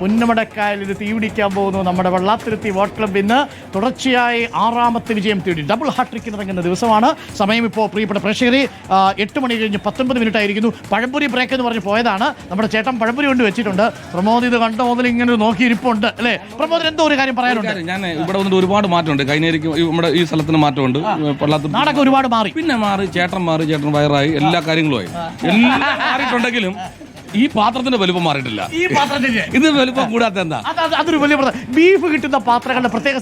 പുന്നമടക്കായൽ ഇത് തീപിടിക്കാൻ പോകുന്നു. നമ്മുടെ വെള്ളാത്തിരുത്തി വോട്ട് ക്ലബ് ഇന്ന് തുടർച്ചയായി ആറാമത്തെ വിജയം തേടി. ഡബിൾ ഹാട്രിക്കിന് ഇറങ്ങുന്ന ദിവസമാണ്. സമയം ഇപ്പോൾ പ്രിയപ്പെട്ട പ്രേക്ഷകരെ എട്ട് മണി കഴിഞ്ഞ് പത്തൊമ്പത് മിനിറ്റ് ആയിരിക്കുന്നു പഴംപുരി ബ്രേക്ക് എന്ന് പറഞ്ഞ് പോയതാണ്. നമ്മുടെ ചേട്ടൻ പഴംപുരി കൊണ്ട് വെച്ചിട്ടുണ്ട്. പ്രമോദ് ഇത് കണ്ട മുതൽ ഇങ്ങനെ നോക്കി ഇരിപ്പുണ്ട് അല്ലേ? പ്രമോദിന് എന്തോ ഒരു കാര്യം പറയാനുണ്ട്. ഞാൻ ഇവിടെ വന്നിട്ട് ഒരുപാട് മാറ്റമുണ്ട്. കൈനേരിക്ക് നമ്മുടെ ഈ സ്ഥലത്തിന് മാറ്റമുണ്ട്. പൊള്ളാത്ത നാടൊക്കെ ഒരുപാട് മാറി. പിന്നെ മാറി ചേട്ടൻ മാറി ചേട്ടൻ വയറായി. എല്ലാ കാര്യങ്ങളുമായി. എല്ലാം മാറിയിട്ടുണ്ടെങ്കിലും ഈ പാത്രത്തിന്റെ വലുപ്പം മാറിയിട്ടില്ല. ഈ പാത്രത്തിന്റെ. ഇത് വലുപ്പം കൂടാത്ത എന്താ? അത് അത് അതൊരു വലിയ പ്രധാന ബീഫ് കിട്ടുന്ന പാത്രങ്ങളുടെ പ്രത്യേക.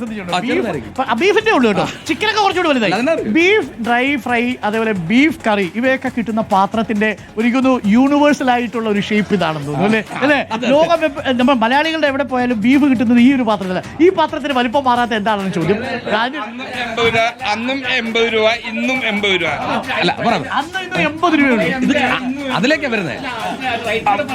ബീഫ് ബീഫിന്റെ ഉള്ളു കേട്ടോ. ചിക്കനൊക്കെ കുറച്ചുകൂടി വലുതായി. ബീഫ് ഡ്രൈ ഫ്രൈ അതേപോലെ ബീഫ് കറി ഇവയൊക്കെ കിട്ടുന്ന പാത്രത്തിന്റെ ഒരിക്കുന്നു യൂണിവേഴ്സൽ ആയിട്ടുള്ള ഒരു ഷേപ്പ് ഇതാണെന്ന് തോന്നുന്നു അല്ലേ? ലോകം നമ്മൾ മലയാളികളുടെ എവിടെ പോയാലും ബീഫ് കിട്ടുന്നത് ഈ ഒരു പാത്രത്തിലല്ല ഈ പാത്രത്തിന് വലുപ്പം മാറാത്ത എന്താണെന്ന് ചോദ്യം? അന്നും എൺപത് രൂപ ഇന്നും എൺപത് രൂപ. അല്ല പറ. അന്ന് ഇന്ന് എൺപത് രൂപയുള്ളൂ അതിലേക്കാ വരുന്നത്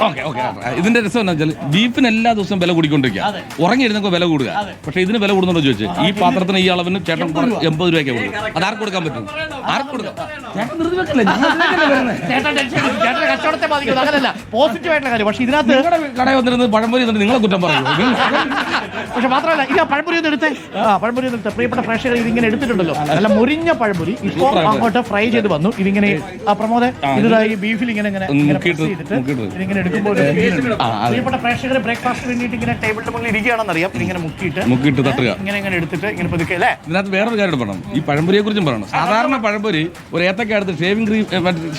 ഓക്കെ ഓക്കെ ഇതിന്റെ രസം എന്താ വെച്ചാൽ ബീഫിന് എല്ലാ ദിവസവും വില കൂടിക്കൊണ്ടിരിക്കുക ഉറങ്ങിയിരുന്നൊക്കെ വില കൂടുക? പക്ഷെ ഇതിന് വില കൂടുന്നുണ്ടോ ചോദിച്ചു. ഈ പാത്രത്തിന് ഈ അളവിന് ചേട്ടൻ എൺപത് രൂപയ്ക്ക് കൊടുക്കും അത് ആർക്ക് കൊടുക്കാൻ പറ്റും? ആർക്ക് കൊടുക്കാം? ചേട്ടൻ നിർത്തി വെക്കല്ലേ? കച്ചവടത്തെ ബാധിക്കുന്നത് അങ്ങനല്ല. പോസിറ്റീവ് ആയിട്ടുള്ള കാര്യം. പക്ഷെ ഇതിനകത്ത് കടയിൽ വന്നിരുന്നത് പഴംപൊരി നിങ്ങളെ കുറ്റം പറയും പക്ഷെ മാത്രമല്ല ഇല്ല പഴംപൊരി ഒന്ന് എടുത്തേ. ആ പഴംപൊരി ഒന്ന് എടുത്തേ. പ്രിയപ്പെട്ട പ്രേക്ഷകർ ഇതിങ്ങനെ എടുത്തിട്ടുണ്ടല്ലോ. നല്ല മുരിഞ്ഞ പഴംപൊരി. സൂപ്പറായിട്ട്. അങ്ങോട്ട് ഫ്രൈ ചെയ്ത് വന്നു. ഇതിങ്ങനെ ആ പ്രമോദ് ഇതായി ഈ ബീഫിൽ ഇങ്ങനെ ഇങ്ങനെ. ഇതിങ്ങനെ എടുക്കുമ്പോൾ. പ്രിയപ്പെട്ട പ്രേക്ഷകർ ബ്രേക്ക്ഫാസ്റ്റ് വേണ്ടിയിട്ട് ഇങ്ങനെ ടേബിളിന്റെ മുകളിൽ ഇരിക്കുകയാണെന്ന് അറിയാം ഇങ്ങനെ മുക്കിയിട്ട് മുക്കിയിട്ട് തട്ടുക. ഇങ്ങനെ ഇങ്ങനെ എടുത്തിട്ട് ഇങ്ങനെ പതുക്കെ അല്ലേ? ഇതിനകത്ത് വേറൊരു കാര്യം പറയണം. ഈ പഴംപൊരിയെ കുറിച്ചും പറയണം. സാധാരണ പഴംപൊരി ഒരു ഏത്തക്ക എടുത്ത് ഷേവിംഗ് ക്രീം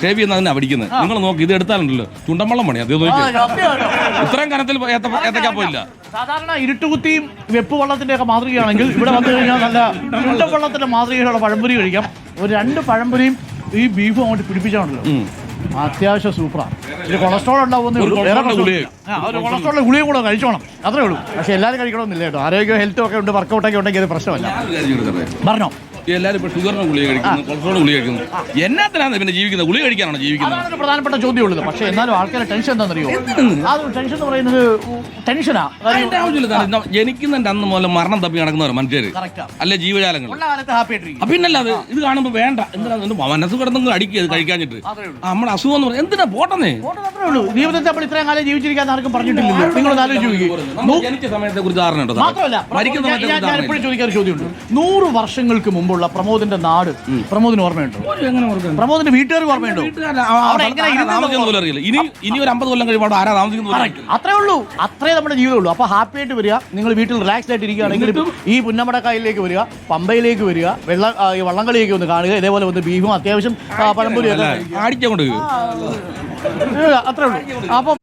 ഷേവ് ചെയ്യുന്ന അതിനെ അടിക്കുന്നത് നിങ്ങൾ നോക്കി ഇത് എടുത്താലുണ്ടല്ലോ. ചുണ്ടമ്പള്ളം പണി അത്? ഇത്രയും കനത്തിൽ ഏത്ത ഏത്തക്ക പോയില്ല. സാധാരണ ഇരുട്ടുകുത്തിയും വെപ്പ് വെള്ളത്തിന്റെ ഒക്കെ മാതൃകയാണെങ്കിൽ ഇവിടെ വന്നു കഴിഞ്ഞാൽ നല്ല ചുണ്ട വള്ളത്തിന്റെ മാതൃകയിലുള്ള പഴംപൊരി കഴിക്കാം. ഒരു രണ്ട് പഴംപൊരിയും ഈ ബീഫും അങ്ങോട്ട് പിടിപ്പിച്ചാണല്ലോ. അത്യാവശ്യം സൂപ്പറാണ് ഇത് കൊളസ്ട്രോൾ ഉണ്ടാവുന്ന കൊളസ്ട്രോളിന്റെ ഗുളിയും കൂടെ കഴിച്ചോണം. അത്രേ ഉള്ളൂ. പക്ഷെ എല്ലാവരും കഴിക്കണമെന്നില്ല കേട്ടോ. ആരോഗ്യം ഹെൽത്തും ഒക്കെ ഉണ്ട്. വർക്കൗട്ടൊക്കെ ഉണ്ടെങ്കിൽ അത് പ്രശ്നമല്ല. പറഞ്ഞോ. എല്ലാവരും ഇപ്പൊ ഷുഗറിന് ഗുളിക കഴിക്കുന്നു കൊളസ്ട്രോൾ ഗുളിക കഴിക്കുന്നു. എന്നാത്തിനാണ് പിന്നെ ജീവിക്കുന്നത്? ഗുളിക കഴിക്കാനാണ് ജീവിക്കുന്നത്? അതാണ് ഒരു പ്രധാനപ്പെട്ട ചോദ്യമുള്ളത്. പക്ഷേ എന്നാലും ആൾക്കാരുടെ ടെൻഷൻ എന്താണെന്നറിയോ? ഒരു ടെൻഷൻ എന്ന് പറയുന്നത് ടെൻഷനാ അതിന്റെ ആവശ്യമില്ല ജനിക്കുന്നതിന്റെ അന്ന് മുതൽ മരണം തപ്പി നടക്കുന്നവർ മനുഷ്യര്. കറക്റ്റാ അല്ലെ ജീവജാലങ്ങൾ. ഉള്ള കാലത്ത് ഹാപ്പി ആയിട്ടിരിക്കും. അപ്പൊ പിന്നല്ല അത് ഇത് കാണുമ്പോൾ വേണ്ട. എന്തിനാ ഇത് മനസ്സ് കിടന്നു അടിക്കുക ഇത് കഴിക്കാഞ്ഞിട്ട്? അതേ ഉള്ളൂ. നമ്മുടെ അസുഖം എന്ന് പറയുന്നത് എന്തിനാ പോട്ടെന്നേ? ജീവിതത്തെ അത്രേ ഉള്ളൂ. ജീവിതത്തിൽ നമ്മൾ ഇത്രയും കാലം ജീവിച്ചിരിക്കാൻ ആർക്കും പറഞ്ഞിട്ടില്ലല്ലോ. നിങ്ങൾ ആലോചിച്ച് നോക്കി. ജനിച്ച സമയത്തെ കുറിച്ച് ധാരണ ഉണ്ടോ? മാത്രമല്ല മരിക്കുന്ന ഞാൻ- സമയത്തെ ഞാൻ- കുറിച്ച് ഞാൻ ധാരണ എപ്പോഴും ചോദിക്കാൻ ഒരു ചോദ്യമുണ്ട്. നൂറ് വർഷങ്ങൾക്ക് മുമ്പുള്ള പ്രമോദിന്റെ നാട്. പ്രമോദിന് ഓർമ്മയുണ്ടോ? പ്രമോദിന്റെ വീട്ടുകാർക്ക് ഓർമ്മയുണ്ടോ? ഇനി ഇനി ഒരു അമ്പത് കൊല്ലം കഴിയുമ്പോൾ ആരാ താമസിക്കുന്നത് അത്രേ ഉള്ളൂ. അത്രേ നമ്മുടെ ജീവിതം ഉള്ളൂ. അപ്പൊ ഹാപ്പി ആയിട്ട് വരിക. നിങ്ങൾ വീട്ടിൽ റിലാക്സ് ആയിട്ട് ഇരിക്കുകയാണെങ്കിൽ ഈ പുന്നമടക്കായലിലേക്ക് വരിക പമ്പയിലേക്ക് വരിക വെള്ള ഈ വള്ളംകളിയൊക്കെ ഒന്ന് കാണുക ഇതേപോലെ ഒന്ന് ബീഫും അത്യാവശ്യം ആ, പഴംപൊരിയും ഒക്കെ കഴിക്കുക. അത്രേ ഉള്ളൂ. അപ്പം